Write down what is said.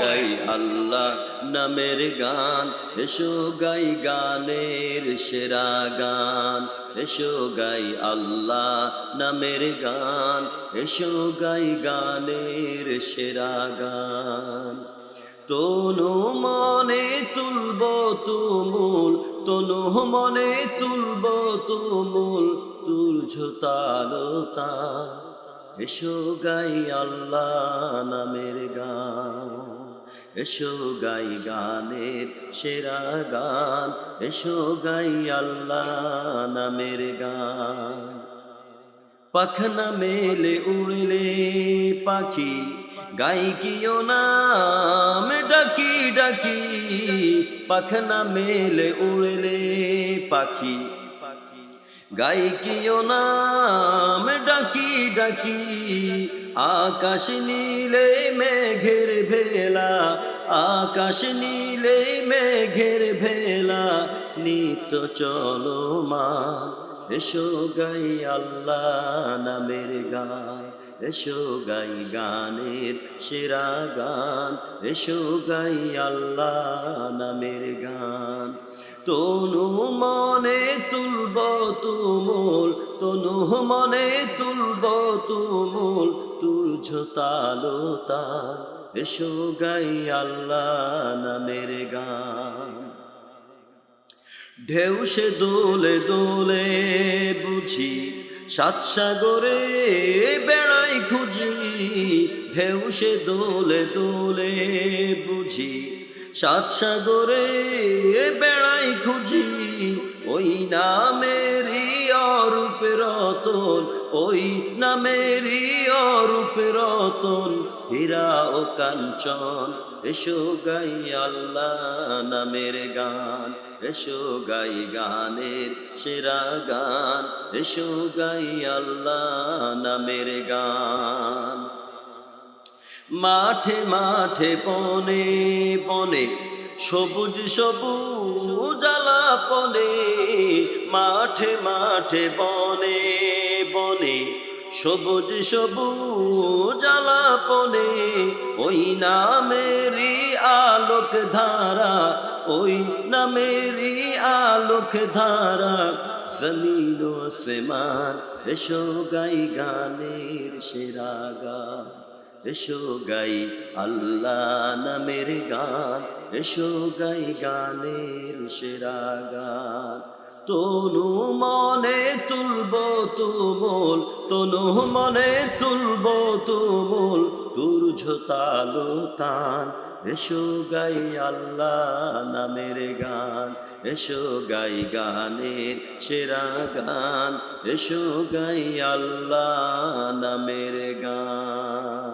গাই আল্লাহ নামের গান, এসো গাই গানের সেরা গান, এসো গাই আল্লাহ নামের গান, এসো গাই গানের সেরা গান। তনু মনে তুলব তুমুল, তনু মনে তুলব তুমুল, তুলছো তালতা এসো গাই আল্লাহ নামের গান, এসো গাই গানের সেরা গান, এসো গাই আল্লাহ নামের গান। পাখনা মেলে উড়লে পাখি, গাই কিও নাম ডাকি ডাকি পাখনা মেলে উড়লে পাখি গাই কিও নাম ডাকি ডাকি, আকাশ নীলে মেঘের ভেলা, আকাশ নীলে মেঘের ভেলা নিত চলো মা এসো গাই আল্লাহ নামের গান, এসো গাই গানের সেরা গান, এসো গাই আল্লাহ নামের গান, তনু মনে তুলব তুমুল, তনু মনে তুলব তুমুল, তুলছ তালো তাল। এসো গাই আল্লাহ নামের গান। ঢেউ সে দোলে দোলে বুঝি, সাত সাগরে বেড়াই খুঁজি। ঢেউ সে দোলে দোলে বুঝি, সাত সাগরে বেড়াই খুঁজি। নামেরই অরূপ রতন, ওই নামেরই অরূপ রতন। হীরা ও কাঞ্চন, এসো গাই আল্লাহ নামের গান, এসো গাই গানের সেরা গান, এসো গাই আল্লাহ নামের গান। মাঠে মাঠে বনে বনে, সবুজ সবুজ জ্বালা পনে মাঠে মাঠে বনে বনে, সবুজ সবুজ পনে ওই নামেরই আলোক ধারা, ওই নামেরই আলোক ধারা। জমিন ও আসমান, এসো গাই গানের সেরা গান, এসো গাই আল্লাহ নামের গান, এসো গাই গানের সেরা গান। তনু মনে তুলব তুমুল, তনু মনে তুলব তুমুল তুর্ঝ তালো তান, এসো গাই আল্লাহ নামের গান, এসো গাই গানের সেরা গান, এসো গাই আল্লাহ নামের গান।